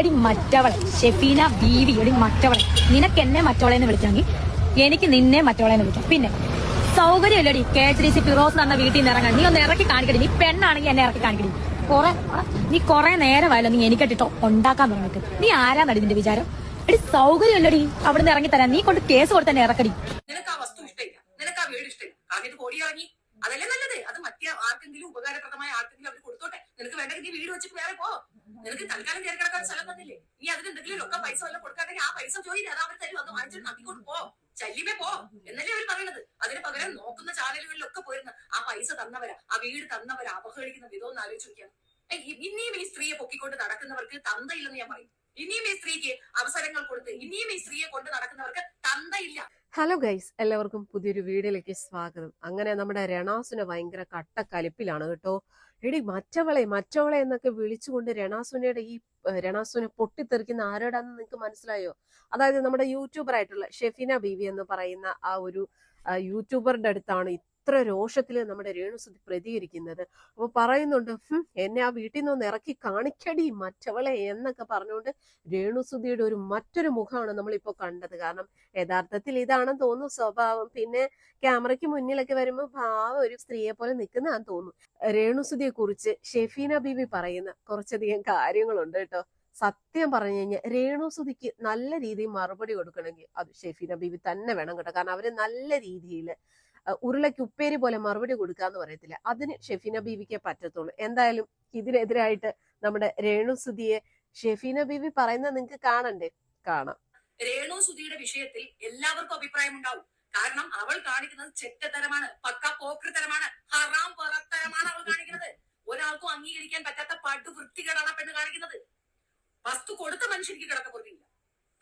എടി മറ്റവളെ. ഷെഫീന ബീവി എടി മറ്റവളെ. നിനക്ക് എന്നെ മറ്റവളെ എന്ന് വിളിക്കാമെങ്കിൽ എനിക്ക് നിന്നെ മറ്റവളെ എന്ന് വിളിക്കാം. പിന്നെ സൗകര്യമില്ലടി. K H D C Firoz എന്ന വീട്ടിൽ നിന്ന് ഇറങ്ങാൻ. നീ ഒന്ന് ഇറക്കി കാണിക്കടി. നീ പെണ്ണാണെങ്കിൽ എന്നെ ഇറക്കി കാണിക്കടി. കൊറേ നീ കൊറേ നേരമായല്ലോ നീ എനിക്കിട്ടിട്ടോ ഉണ്ടാക്കാൻ തുടങ്ങിട്ട് നീ ആരാന്നടി നിന്റെ വിചാരം? എടി സൗകര്യമില്ലടി. അവിടുന്ന് ഇറങ്ങി തരാൻ നീ കൊണ്ട് കേസ് കൊടുത്ത് തന്നെ ഇറക്കടി. നിനക്ക് ആ വസ്തു ഇഷ്ടമില്ല. നിനക്ക് ആ വീട് ഇഷ്ടമില്ല. ഇറങ്ങി. അതല്ലേ നല്ലത്? അത് മറ്റേ ആർക്കെങ്കിലും ഉപകാരപ്രദമായ ആർക്കെങ്കിലും അവർ കൊടുത്തോട്ടെ. നിനക്ക് വേണ്ടെങ്കിൽ നീ വീട് വെച്ചിട്ട് വേറെ പോ. നിനക്ക് തൽക്കാലം കയറി കിടക്കാൻ സ്ഥലം തന്നില്ലേ? നീ അതിന് എന്തെങ്കിലും ഒക്കെ പൈസ വല്ല കൊടുക്കാണെങ്കിൽ ആ പൈസ ചോദിച്ചു അത് അവർ തരും. അത് വാങ്ങിച്ചിട്ട് നക്കിക്കൊണ്ട് പോ. ശല്യമേ പോ. എന്നല്ലേ അവർ പറയണത്? അതിന് പകരം നോക്കുന്ന ചാനലുകളിലൊക്കെ പോയിരുന്ന ആ പൈസ തന്നവരാ ആ വീട് തന്നവരാ അപഹരിക്കുന്ന വിധം ഒന്ന് ആലോചിച്ച് നോക്കിയാണ് ഇനിയും ഈ സ്ത്രീയെ പൊക്കിക്കൊണ്ട് നടക്കുന്നവർക്ക് തന്തയില്ലെന്ന് ഞാൻ പറയും. ഇനിയും ഈ സ്ത്രീക്ക് അവസരങ്ങൾ കൊടുത്ത് ഇനിയും ഈ സ്ത്രീയെ കൊണ്ട് നടക്കുന്നവർക്ക് തന്തയില്ല. ഹലോ ഗൈസ് എല്ലാവർക്കും പുതിയൊരു വീഡിയോയിലേക്ക് സ്വാഗതം. അങ്ങനെ നമ്മുടെ രണാസിന് ഭയങ്കര കട്ടക്കലിപ്പിലാണ് കേട്ടോ. എടി മറ്റവളെ മറ്റവളെ എന്നൊക്കെ വിളിച്ചുകൊണ്ട് രണാസുനയുടെ ഈ രണാസുനെ പൊട്ടിത്തെറിക്കുന്ന ആരോടാന്ന് നിങ്ങൾക്ക് മനസ്സിലായോ? അതായത് നമ്മുടെ യൂട്യൂബർ ആയിട്ടുള്ള ഷെഫിന ബീവി എന്ന് പറയുന്ന ആ ഒരു യൂട്യൂബറിന്റെ അടുത്താണ് ഇത്ര രോഷത്തിൽ നമ്മുടെ രേണുസുതി പ്രതികരിക്കുന്നത്. അപ്പൊ പറയുന്നുണ്ട് "ഹും, എന്നെ ആ വീട്ടിൽ നിന്ന് ഇറക്കി കാണിക്കടി മറ്റവളെ എന്നൊക്കെ പറഞ്ഞുകൊണ്ട് രേണുസുതിയുടെ ഒരു മറ്റൊരു മുഖമാണ് നമ്മളിപ്പോ കണ്ടത്. കാരണം യഥാർത്ഥത്തിൽ ഇതാണെന്ന് തോന്നുന്നു സ്വഭാവം. പിന്നെ ക്യാമറയ്ക്ക് മുന്നിലൊക്കെ വരുമ്പോൾ ഭാവം ഒരു സ്ത്രീയെ പോലെ നിൽക്കുന്നതാന്ന് തോന്നുന്നു. രേണുസുതിയെ കുറിച്ച് ഷെഫീന ബീബി പറയുന്ന കുറച്ചധികം കാര്യങ്ങളുണ്ട് കേട്ടോ. സത്യം പറഞ്ഞു കഴിഞ്ഞാൽ രേണുസുതിക്ക് നല്ല രീതിയിൽ മറുപടി കൊടുക്കണമെങ്കിൽ അത് ഷെഫീന ബീബി തന്നെ വേണം കേട്ടോ. കാരണം അവർ നല്ല രീതിയിൽ ഉരുളയ്ക്ക് ഉപ്പേരി പോലെ മറുപടി കൊടുക്കാന്ന് പറയത്തില്ല. അതിന് ഷെഫീന ബീവിക്കേ പറ്റത്തുള്ളൂ. എന്തായാലും ഇതിനെതിരായിട്ട് നമ്മുടെ രേണു സുധിയെ ഷെഫീന ബീവി പറയുന്നത് നിങ്ങൾക്ക് കാണണ്ടേ? കാണാം. രേണു സുധിയുടെ വിഷയത്തിൽ എല്ലാവർക്കും അഭിപ്രായം ഉണ്ടാവും കാരണം അവൾ കാണിക്കുന്നത് ചെറ്റത്തരമാണ് പക്ക പോക്കൃതരമാണ് ഹറാം പുറത്തരമാണ് അവൾ കാണിക്കുന്നത്. ഒരാൾക്കും അംഗീകരിക്കാൻ പറ്റാത്ത പടു വൃത്തികേടാണ് പെണ്ണ് കാണിക്കുന്നത്. വസ്തു കൊടുത്ത മനുഷ്യർക്ക് കിടക്ക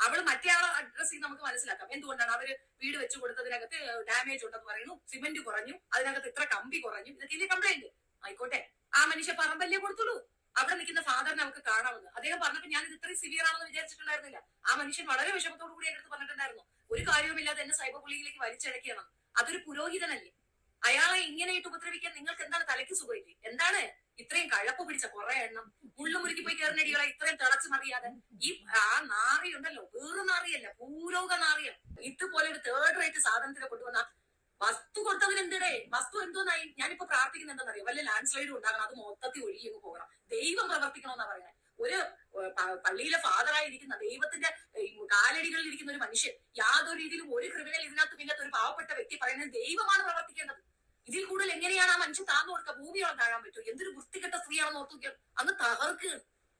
അവൾ മറ്റേ ആളെ അഡ്രസ് ചെയ്ത് നമുക്ക് മനസ്സിലാക്കാം. എന്തുകൊണ്ടാണ് അവർ വീട് വെച്ച് കൊടുത്തതിനകത്ത് ഡാമേജ് ഉണ്ടെന്ന് പറയുന്നു സിമന്റ് കുറഞ്ഞു അതിനകത്ത് ഇത്ര കമ്പി കുറഞ്ഞു ഇതൊക്കെ ഇല്ലേ കംപ്ലൈന്റ് ആയിക്കോട്ടെ. ആ മനുഷ്യ പറമ്പല്ലേ കൊടുത്തുള്ളൂ. അവിടെ നിൽക്കുന്ന ഫാദറിനെ നമുക്ക് കാണാമെന്ന് അദ്ദേഹം പറഞ്ഞപ്പോൾ ഞാൻ ഇത് ഇത്രയും സിവിയർ ആണെന്ന് വിചാരിച്ചിട്ടുണ്ടായിരുന്നില്ല. ആ മനുഷ്യൻ വളരെ വിഷമത്തോടു കൂടി എന്റെ അടുത്ത് പറഞ്ഞിട്ടുണ്ടായിരുന്നു. ഒരു കാര്യവുമില്ലാതെ എന്നെ സൈബർ പുള്ളിയിലേക്ക് വലിച്ചടക്കിയാണ് അതൊരു പുരോഹിതനല്ലേ? അയാളെ ഇങ്ങനെയായിട്ട് ഉപദ്രവിക്കാൻ നിങ്ങൾക്ക് എന്താണ് തലയ്ക്ക് സുഖമില്ലേ? എന്താണ്? ഇത്രയും കഴപ്പ് പിടിച്ച കുറെ എണ്ണം ഉള്ളു മുള്ളുമുറുക്കി പോയി കയറുന്ന അടികളെ ഇത്രയും തിളച്ചു മറിയാതെ ഈ ആ നാറി ഉണ്ടല്ലോ വേറെ നാറിയല്ല ഭൂലോക നാറിയ ഇതുപോലെ ഒരു തേർഡ് റേറ്റ് സാധനത്തിനെ കൊണ്ടുവന്ന വസ്തു കൊടുത്തതിന് എന്തിടേ? വസ്തു എന്തോന്നായി? ഞാനിപ്പോ പ്രാർത്ഥിക്കുന്നത് എന്താണെന്നറിയോ? വല്ല ലാൻഡ് സ്ലൈഡും ഉണ്ടാകണം അത് മൊത്തത്തിൽ ഒഴിയങ്ങ് പോകണം. ദൈവം പ്രവർത്തിക്കണമെന്നാ പറയുന്നത് ഒരു പള്ളിയിലെ ഫാദറായി ഫാദറായിരിക്കുന്ന ദൈവത്തിന്റെ കാലടികളിൽ ഇരിക്കുന്ന ഒരു മനുഷ്യൻ യാതൊരു രീതിയിലും ഒരു ക്രിമിനൽ ഇതിനകത്ത് ഇല്ലാത്ത ഒരു പാവപ്പെട്ട വ്യക്തി പറയുന്നത് ദൈവമാണ് പ്രവർത്തിക്കേണ്ടത്. ഇതിൽ കൂടുതൽ എങ്ങനെയാണ് ആ മനുഷ്യൻ താന്നു കൊടുക്കുക? ഭൂമിയോളം താഴാൻ പറ്റുമോ? എന്തൊരു വൃത്തികെട്ട സ്ത്രീയാണെന്ന് ഓർത്തു നോക്കിയാൽ അങ്ങ് തകർക്കുക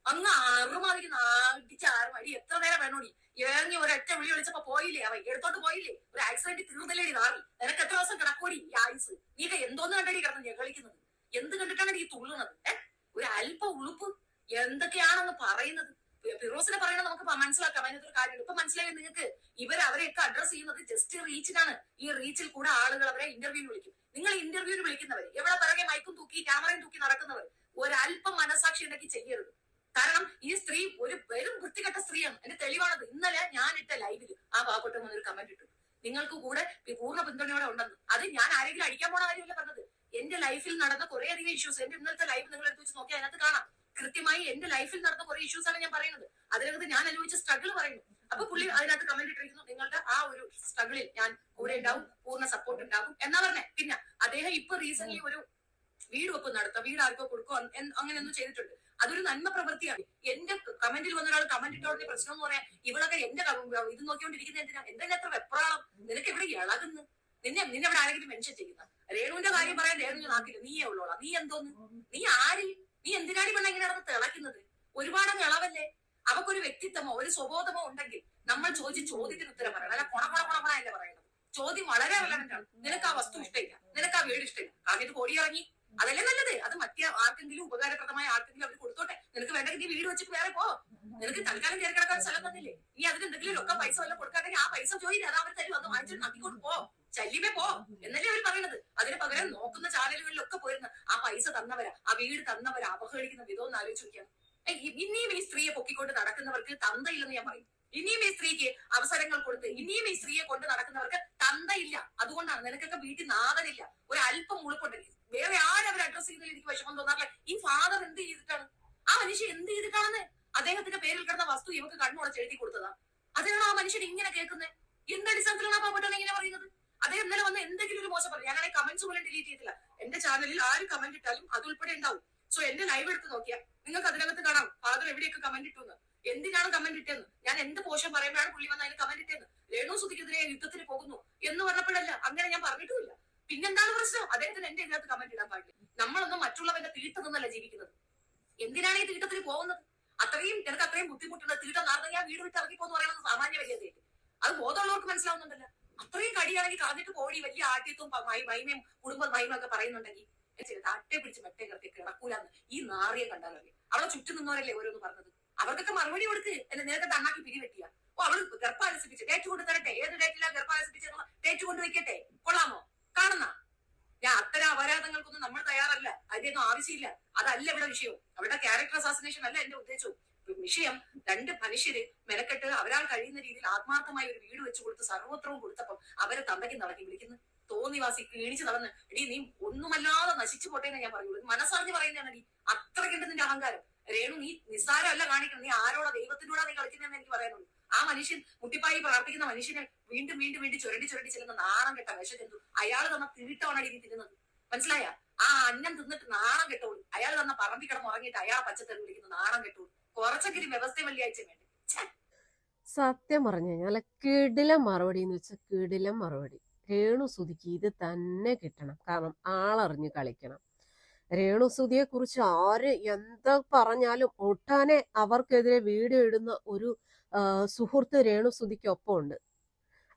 അങ്ങ് അറുമാതിരി അടിച്ച ആറുമടി എത്ര നേരം വേണോടി? ഇറങ്ങി ഒരൊറ്റ വിളി വിളിച്ചപ്പോ പോയില്ലേ അവൻ? എടുത്തോട്ട് പോയില്ലേ? ഒരു ആക്സിഡന്റ് തീർന്നില്ലേ നാറി. നിനക്ക് എത്ര ദിവസം കിടക്കൂടി ഈ ആയുസ് നീക്ക് എന്തോന്ന് കണ്ടടി കിടന്ന് ഞെകളിക്കുന്നത്? എന്ത് കണ്ടിട്ടാണ് ഈ തുള്ളുന്നത്? ഒരു അല്പ ഉളുപ്പ് എന്തൊക്കെയാണെന്ന് പറയുന്നത്? ഫിറോസിനെ പറയുന്നത് നമുക്ക് മനസ്സിലാക്കാം. അതിനകത്ത് ഒരു കാര്യം ഇപ്പൊ മനസ്സിലായി നിങ്ങൾക്ക്? ഇവർ അവരെയൊക്കെ അഡ്രസ് ചെയ്യുന്നത് ജസ്റ്റ് റീച്ചിനാണ് ഈ റീച്ചിൽ കൂടെ ആളുകൾ അവരെ ഇന്റർവ്യൂ വിളിക്കും. നിങ്ങൾ ഇന്റർവ്യൂവിന് വിളിക്കുന്നവർ എവിടെ പിറകെ മൈക്കും തൂക്കി ക്യാമറയും തൂക്കി നടക്കുന്നവർ ഒരല്പം മനസാക്ഷി ഉണ്ടെങ്കിൽ ചെയ്യരുത്. കാരണം ഈ സ്ത്രീ ഒരു വെറും വൃത്തികെട്ട സ്ത്രീയാണ്. എന്റെ തെളിവാണത്. ഇന്നലെ ഞാൻ ഇട്ട ലൈവിൽ ആ പാവപ്പെട്ട ഒരു കമന്റ് ഇട്ടു. നിങ്ങൾക്ക് കൂടെ പൂർണ പിന്തുണയോടെ ഉണ്ടെന്ന്. അത് ഞാൻ ആരെങ്കിലും അടിക്കാൻ പോണ കാര്യമല്ല പറഞ്ഞത്. എന്റെ ലൈഫിൽ നടന്ന കുറെ അധികം ഇഷ്യൂസ് എന്റെ ഇന്നലത്തെ ലൈഫ് നിങ്ങൾ എടുത്ത് വെച്ച് നോക്കി അതിനകത്ത് കാണാം. കൃത്യമായി എന്റെ ലൈഫിൽ നടന്ന കുറെ ഇഷ്യൂസ് ആണ് ഞാൻ പറയുന്നത്. അതിനകത്ത് ഞാൻ അനുഭവിച്ച സ്ട്രഗിൾ പറയുന്നു. അപ്പൊ പുള്ളി അതിനകത്ത് കമന്റ് ഇട്ടിരിക്കുന്നു. നിങ്ങളുടെ ആ ഒരു സ്ട്രഗിളിൽ ഞാൻ കൂടെ ഉണ്ടാവും പൂർണ സപ്പോർട്ട് ഉണ്ടാകും എന്നാ പറഞ്ഞേ. പിന്നെ അദ്ദേഹം ഇപ്പൊ റീസെന്റ് ഒരു വീട് വെപ്പ് നടത്തുക വീട് ആർക്കോ കൊടുക്കുക അങ്ങനെയൊന്നും ചെയ്തിട്ടുണ്ട്. അതൊരു നന്മ പ്രവൃത്തിയാണ്. എന്റെ കമന്റിൽ വന്ന ഒരാൾ കമന്റ് ഇട്ടോടനെ പ്രശ്നം എന്ന് പറയാൻ ഇവളൊക്കെ എന്റെ ഇത് നോക്കിക്കൊണ്ടിരിക്കുന്ന എന്തിനാ? എന്തെല്ലാം എത്ര വെപ്രാളം? നിനക്ക് എവിടെ ഇളകുന്നു. നിന്നെ നിന്നെ ഇവിടെ ആരെങ്കിലും മെൻഷൻ ചെയ്യുന്ന? രേണുവിന്റെ കാര്യം പറയാൻ രേണു നാക്കില്ല നീയേ ഉള്ളോളാ. നീ എന്തോന്ന്? നീ ആര്? നീ എന്തിനാടി ഇവിടെ ഇങ്ങനെ നടന്ന് തിളക്കുന്നത് ഒരുപാട് ഇളവല്ലേ? അവക്കൊരു വ്യക്തിത്വമോ ഒരു സ്വബോധമോ ഉണ്ടെങ്കിൽ നമ്മൾ ചോദിച്ച ചോദ്യത്തിന് ഉത്തരം പറയണം. അല്ല കൊണ കൊണ കൊണ കൊണ അല്ല പറയുന്നത്? ചോദ്യം വളരെ റെലവെന്റ് ആണ്. നിനക്ക് ആ വസ്തു ഇഷ്ടമില്ല. നിനക്ക് ആ വീട് ഇഷ്ടമില്ല. കാരണം ഇത് ഇറങ്ങി. അതല്ലേ നല്ലത്? അത് മറ്റേ ആർക്കെങ്കിലും ഉപകാരപ്രദമായ ആർക്കെങ്കിലും അവർ കൊടുത്തോട്ടെ. നിനക്ക് വേണ്ടെങ്കിൽ നീ വീട് വെച്ചിട്ട് വേറെ പോ. നിനക്ക് തൽക്കാലം കയറി കിടക്കാൻ സ്ഥലം തന്നില്ലേ? നീ അതിന് എന്തെങ്കിലും ഒക്കെ പൈസ വല്ല കൊടുക്കാണെങ്കിൽ ആ പൈസ ചോദി അത് അവർ തരും. അത് വാങ്ങിച്ചിട്ട് നക്കിക്കൊണ്ട് പോ. ശല്യമേ പോ. എന്നല്ലേ അവർ പറയണത്? അതിന് പകരം നോക്കുന്ന ചാനലുകളിലൊക്കെ പോയിരുന്ന ആ പൈസ തന്നവരാ ആ വീട് തന്നവരാ അവഹേളിക്കുന്ന വിധം ഒന്ന് ആലോചിച്ച് ഇനിയും ഈ സ്ത്രീയെ പൊക്കിക്കൊണ്ട് നടക്കുന്നവർക്ക് തന്തയില്ലെന്ന് ഞാൻ പറയും. ഇനിയും ഈ സ്ത്രീക്ക് അവസരങ്ങൾ കൊടുത്ത് ഇനിയും ഈ സ്ത്രീയെ കൊണ്ട് നടക്കുന്നവർക്ക് തന്തയില്ല. അതുകൊണ്ടാണ് നിനക്കൊക്കെ വീട്ടിൽ നാഥനില്ല. ഒരു അല്പം ഉളുപ്പുണ്ടെങ്കിൽ. വേറെ ആരും അവർ അഡ്രസ് ചെയ്യുന്നതിൽ എനിക്ക് വിഷമം തോന്നാറില്ല. ഈ ഫാദർ എന്ത് ചെയ്തിട്ടാണ്? ആ മനുഷ്യൻ എന്ത് ചെയ്തിട്ടാണെന്ന്? അദ്ദേഹത്തിന്റെ പേരിൽ കിടന്ന വസ്തു ഇവക്ക് കണ്ണുടച്ച് എഴുതി കൊടുത്തതാ. അതിനാണ് ആ മനുഷ്യൻ ഇങ്ങനെ കേൾക്കുന്നത് എന്തടിസ്ഥാനത്തിലാണ് ആ പാവപ്പെട്ടവൻ ഇങ്ങനെ പറയുന്നത്? അദ്ദേഹം ഇന്നലെ വന്ന് എന്തെങ്കിലും ഒരു മോശം പറഞ്ഞു. ഞാനെ കമന്റ്സ് പോലും ഡിലീറ്റ് ചെയ്തില്ല എന്റെ ചാനലിൽ ആര് കമന്റ് ഇട്ടാലും അത് ഉൾപ്പെടെ ഉണ്ടാവും. സോ എന്റെ ലൈവ് എടുത്ത് നോക്കിയാൽ നിങ്ങൾക്ക് അതിനകത്ത് കാണാം. ഫാദർ എവിടെയൊക്കെ കമന്റ് ഇട്ടു എന്തിനാണ് കമന്റ് ഇട്ടെന്ന്? ഞാൻ എന്ത് പോഷം പറയുമ്പോഴാണ് പുള്ളി വന്ന് അതിന് കമന്റ് ഇട്ടെന്ന്? രേണു സുധിക്കെതിരെ യുദ്ധത്തിന് പോകുന്നു എന്ന് പറഞ്ഞപ്പോഴല്ല അങ്ങനെ ഞാൻ പറഞ്ഞിട്ടുമില്ല. പിന്നെന്താണ് പ്രശ്നം? അദ്ദേഹത്തിന് എന്റെ ഇതിനകത്ത് കമന്റ് ഇടാൻ പാടില്ല. നമ്മളൊന്നും മറ്റുള്ളവന്റെ തീട്ടതെന്നല്ല ജീവിക്കുന്നത്. എന്തിനാണ് ഈ തീട്ടത്തിന് പോകുന്നത്? അത്രയും നിനക്ക് അത്രയും ബുദ്ധിമുട്ടുണ്ട്. തീട്ടം നടന്ന് ഞാൻ വീട് വിട്ട് ഇറങ്ങിപ്പോന്ന് പറയുന്നത് സാമാന്യ മര്യാദയല്ലേ അത് ബോധമുള്ളവർക്ക് മനസ്സിലാവുന്നുണ്ടല്ലോ. അത്രയും കടിയാണെങ്കിൽ കളഞ്ഞിട്ട് പോടി. വലിയ മൈ- മൈമയും കുടുംബ ഒക്കെ പറയുന്നുണ്ടെങ്കിൽ. തട്ടെ പിടിച്ച് മെട്ടെ കിടത്തി കിടക്കൂലെന്ന് ഈ നാറിയെ കണ്ടാലറിയാം അവിടെ ചുറ്റും നിന്നവരല്ലേ ഓരോന്ന് പറഞ്ഞത്? അവർക്കൊക്കെ മറുപടി കൊടുക്ക്. എന്നെ നേരത്തെ തണ്ണാക്കി പിരിവെട്ടിയ ഓ അവൾ ഗർഭാലസിപ്പിച്ച് ഡേറ്റ് കൊണ്ട് തരട്ടെ. ഏത് ഡേറ്റിലാ ഗർഭാലസിപ്പിച്ച് ഡേറ്റ് കൊണ്ട് വെക്കട്ടെ. കൊള്ളാമോ? കാണുന്ന? ഞാൻ അത്തരം അപരാധങ്ങൾക്കൊന്നും നമ്മൾ തയ്യാറല്ല. അതിന്റെയൊന്നും ആവശ്യമില്ല. അതല്ല ഇവിടെ വിഷയവും അവരുടെ ക്യാരക്ടർ അസാസിനേഷൻ അല്ല എന്റെ ഉദ്ദേശവും. വിഷയം രണ്ട് മനുഷ്യര് മെനക്കെട്ട് അവരാൾ കഴിയുന്ന രീതിയിൽ ആത്മാർത്ഥമായി ഒരു വീട് വെച്ചു കൊടുത്ത് സർവത്രവും കൊടുത്തപ്പം അവരെ തന്തയ്ക്ക് നടക്കി വിളിക്കുന്നു. തോന്നിവാസി കീണിച്ച് നടന്ന്. എടി നീ ഒന്നുമല്ലാതെ നശിച്ചു പോട്ടേന്ന് ഞാൻ ഇത് മനസ്സറിഞ്ഞ് പറയുന്നതാണ് നീ അത്രയ്ക്കുണ്ട് നിന്റെ അഹങ്കാരം. രേണു നീ നിസ്സാരമല്ല കാണിക്കണം. നീ ആരോടാ ദൈവത്തിനോടാ നീ കളിക്കുന്നതെന്ന് എനിക്ക് പറയാനുള്ളൂ. ആ മനുഷ്യൻ മുട്ടിപ്പായി പ്രാർത്ഥിക്കുന്ന മനുഷ്യനെ വീണ്ടും വീണ്ടും വീണ്ടും ചുരണ്ടി ചുരണ്ടി ചെല്ലുന്ന നാണം കെട്ട വിഷജന്തു. അയാൾ തന്ന തീട്ടമാണ് നീ തിന്നുന്നത്. മനസ്സിലായ? ആ അന്നം തിന്നിട്ട് നാണം കെട്ടോളൂ. അയാൾ തന്ന പറമ്പി കിടന്ന് ഉറങ്ങിയിട്ട് അയാൾ പച്ചത്തെറി വിളിക്കുന്ന നാണം കെട്ടോളൂ. കുറച്ചെങ്കിലും വ്യവസ്ഥ വെള്ളിയാഴ്ച വേണ്ടി. സത്യം പറഞ്ഞു കഴിഞ്ഞാൽ കിടിലം മറുപടി എന്ന് വെച്ചാൽ കിടിലം മറുപടി. രേണു സുതിക്ക് ഇത് തന്നെ കിട്ടണം. കാരണം ആളറിഞ്ഞ് കളിക്കണം. രേണു സുതിയെ കുറിച്ച് ആര് എന്താ പറഞ്ഞാലും ഒട്ടാനെ അവർക്കെതിരെ വീഡിയോ ഇടുന്ന ഒരു സുഹൃത്ത് രേണു സുതിക്കൊപ്പം ഉണ്ട്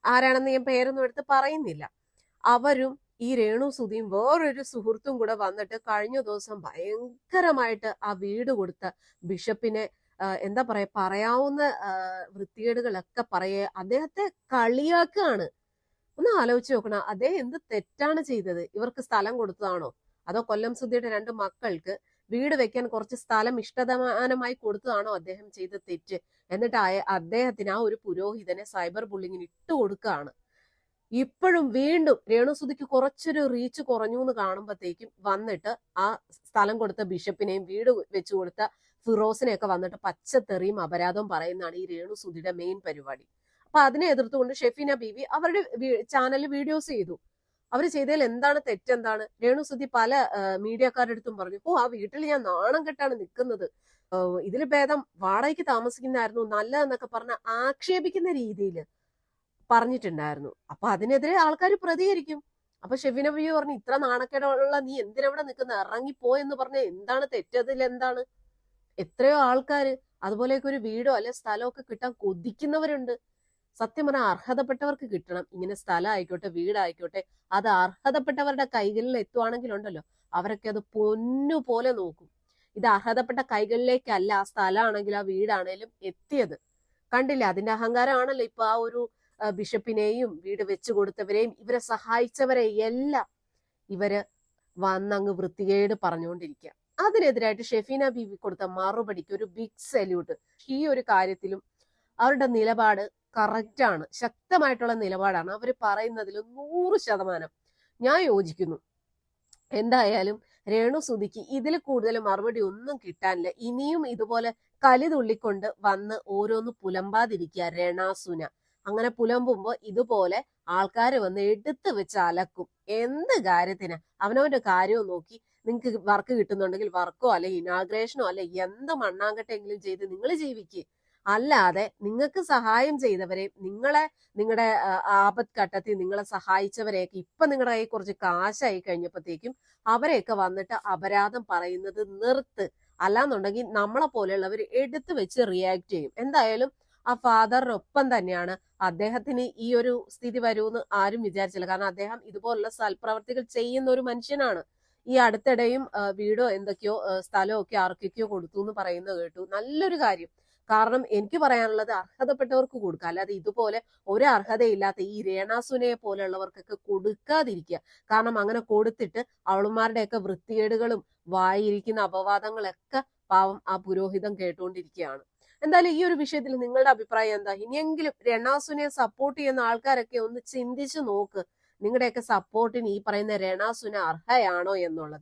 ആരാണെന്ന് ഞാൻ പേരൊന്നും എടുത്ത് പറയുന്നില്ല. അവരും ഈ രേണു സുതിയും വേറൊരു സുഹൃത്തും കൂടെ വന്നിട്ട് കഴിഞ്ഞ ദിവസം ഭയങ്കരമായിട്ട് ആ വീട് കൊടുത്ത ബിഷപ്പിനെ എന്താ പറയാ പറയാവുന്ന വൃത്തികേടുകളൊക്കെ പറയേ അദ്ദേഹത്തെ കളിയാക്കുകയാണ് ഒന്ന് ആലോചിച്ച് നോക്കണം. അദ്ദേഹം എന്ത് തെറ്റാണ് ചെയ്തത്? ഇവർക്ക് സ്ഥലം കൊടുത്തതാണോ? അതോ കൊല്ലം സുധിയുടെ രണ്ട് മക്കൾക്ക് വീട് വെക്കാൻ കുറച്ച് സ്ഥലം ഇഷ്ടതമാനമായി കൊടുത്തതാണോ അദ്ദേഹം ചെയ്ത തെറ്റ്? എന്നിട്ട് അദ്ദേഹത്തിന് ആ ഒരു പുരോഹിതനെ സൈബർ ബുള്ളിങ്ങിന് ഇട്ട് കൊടുക്കുകയാണ്. ഇപ്പോഴും വീണ്ടും രേണുസുതിക്ക് കുറച്ചൊരു റീച്ച് കുറഞ്ഞു എന്ന് കാണുമ്പോഴത്തേക്കും വന്നിട്ട് ആ സ്ഥലം കൊടുത്ത ബിഷപ്പിനെയും വീട് വെച്ചു കൊടുത്ത ഫിറോസിനെയൊക്കെ വന്നിട്ട് പച്ചത്തെറിയും അപരാധവും പറയുന്നതാണ് ഈ രേണുസുതിയുടെ മെയിൻ പരിപാടി. അപ്പൊ അതിനെ എതിർത്തുകൊണ്ട് ഷെഫീന ബീവി അവരുടെ ചാനലിൽ വീഡിയോസ് ചെയ്തു. അവർ ചെയ്തതിൽ എന്താണ് തെറ്റെന്താണ്? രേണുസുതി പല മീഡിയക്കാരുടെ അടുത്തും പറഞ്ഞു ഓ ആ വീട്ടിൽ ഞാൻ നാണം കെട്ടാണ് നിൽക്കുന്നത്. ഇതിൽ ഭേദം വാടകയ്ക്ക് താമസിക്കുന്നതായിരുന്നു നല്ലതെന്നൊക്കെ പറഞ്ഞ ആക്ഷേപിക്കുന്ന രീതിയിൽ പറഞ്ഞിട്ടുണ്ടായിരുന്നു. അപ്പൊ അതിനെതിരെ ആൾക്കാർ പ്രതികരിക്കും. അപ്പൊ ഷെഫിന ബി പറഞ്ഞു ഇത്ര നാണക്കേടുള്ള നീ എന്തിനവിടെ നിൽക്കുന്ന? ഇറങ്ങിപ്പോ എന്ന് പറഞ്ഞ എന്താണ് തെറ്റതിൽ എന്താണ്? എത്രയോ ആൾക്കാർ അതുപോലെയൊക്കെ ഒരു വീടോ അല്ലെ സ്ഥലമൊക്കെ കിട്ടാൻ കൊതിക്കുന്നവരുണ്ട്. സത്യം പറഞ്ഞാൽ അർഹതപ്പെട്ടവർക്ക് കിട്ടണം. ഇങ്ങനെ സ്ഥലം ആയിക്കോട്ടെ വീടായിക്കോട്ടെ അത് അർഹതപ്പെട്ടവരുടെ കൈകളിൽ എത്തുവാണെങ്കിലുണ്ടല്ലോ അവരൊക്കെ അത് പൊന്നു പോലെ നോക്കും. ഇത് അർഹതപ്പെട്ട കൈകളിലേക്കല്ല ആ സ്ഥലമാണെങ്കിലും ആ വീടാണേലും എത്തിയത്. കണ്ടില്ല? അതിന്റെ അഹങ്കാരമാണല്ലോ ഇപ്പൊ ആ ഒരു ബിഷപ്പിനെയും വീട് വെച്ചു കൊടുത്തവരെയും ഇവരെ സഹായിച്ചവരെ എല്ലാം ഇവർ വന്നങ്ങ് വൃത്തികേട് പറഞ്ഞുകൊണ്ടിരിക്കുക അതിനെതിരായിട്ട് ഷെഫീന ബീവി കൊടുത്ത മറുപടിക്ക് ഒരു ബിഗ് സല്യൂട്ട് ഈ ഒരു കാര്യത്തിലും അവരുടെ നിലപാട് കറക്റ്റ് ആണ്. ശക്തമായിട്ടുള്ള നിലപാടാണ്. അവർ പറയുന്നതിൽ നൂറ് ശതമാനം ഞാൻ യോജിക്കുന്നു. എന്തായാലും രേണു സുധിക്ക് ഇതിൽ കൂടുതൽ മറുപടി ഒന്നും കിട്ടാനില്ല. ഇനിയും ഇതുപോലെ കലി തുള്ളിക്കൊണ്ട് വന്ന് ഓരോന്ന് പുലമ്പാതിരിക്കുക രണാസുന അങ്ങനെ പുലമ്പുമ്പോൾ ഇതുപോലെ ആൾക്കാർ വന്ന് എടുത്തു വെച്ച് അലക്കും. എന്ത് കാര്യത്തിന്? അവനവന്റെ കാര്യവും നോക്കി നിങ്ങൾക്ക് വർക്ക് കിട്ടുന്നുണ്ടെങ്കിൽ വർക്കോ അല്ലെ ഇനാഗ്രേഷനോ അല്ലെ എന്ത് മണ്ണാങ്കട്ടെങ്കിലും ചെയ്ത് നിങ്ങൾ ജീവിക്കുക അല്ലാതെ നിങ്ങൾക്ക് സഹായം ചെയ്തവരെ നിങ്ങളെ നിങ്ങളുടെ ആപത് ഘട്ടത്തിൽ നിങ്ങളെ സഹായിച്ചവരെയൊക്കെ ഇപ്പൊ നിങ്ങളുടെ കയ്യിൽ കുറച്ച് കാശായി കഴിഞ്ഞപ്പോഴത്തേക്കും അവരെയൊക്കെ വന്നിട്ട് അപരാധം പറയുന്നത് നിർത്ത്. അല്ലാന്നുണ്ടെങ്കിൽ നമ്മളെ പോലെയുള്ളവർ എടുത്തു വെച്ച് റിയാക്ട് ചെയ്യും. എന്തായാലും ആ ഫാദറിനൊപ്പം തന്നെയാണ് അദ്ദേഹത്തിന് ഈ ഒരു സ്ഥിതി വരുമെന്ന് ആരും വിചാരിച്ചില്ല. കാരണം അദ്ദേഹം ഇതുപോലുള്ള സൽപ്രവർത്തികൾ ചെയ്യുന്ന ഒരു മനുഷ്യനാണ്. ഈ അടുത്തിടെയും വീടോ എന്തൊക്കെയോ സ്ഥലമൊക്കെ ആർക്കൊക്കെയോ കൊടുത്തു എന്ന് പറയുന്നത് കേട്ടു. നല്ലൊരു കാര്യം. കാരണം എനിക്ക് പറയാനുള്ളത് അർഹതപ്പെട്ടവർക്ക് കൊടുക്കുക. അല്ലാതെ ഇതുപോലെ ഒരു അർഹതയില്ലാത്ത ഈ രേണാസുനയെ പോലെയുള്ളവർക്കൊക്കെ കൊടുക്കാതിരിക്കുക. കാരണം അങ്ങനെ കൊടുത്തിട്ട് അവളുമാരുടെയൊക്കെ വൃത്തികേടുകളും വായിരിക്കുന്ന അപവാദങ്ങളൊക്കെ പാവം ആ പുരോഹിതം കേട്ടുകൊണ്ടിരിക്കുകയാണ്. എന്തായാലും ഈ ഒരു വിഷയത്തിൽ നിങ്ങളുടെ അഭിപ്രായം എന്താ? ഇനിയെങ്കിലും രണാസുനെ സപ്പോർട്ട് ചെയ്യുന്ന ആൾക്കാരൊക്കെ ഒന്ന് ചിന്തിച്ചു നോക്ക്. നിങ്ങളുടെയൊക്കെ സപ്പോർട്ടിന് ഈ പറയുന്ന രണാസുന അർഹയാണോ എന്നുള്ളത്.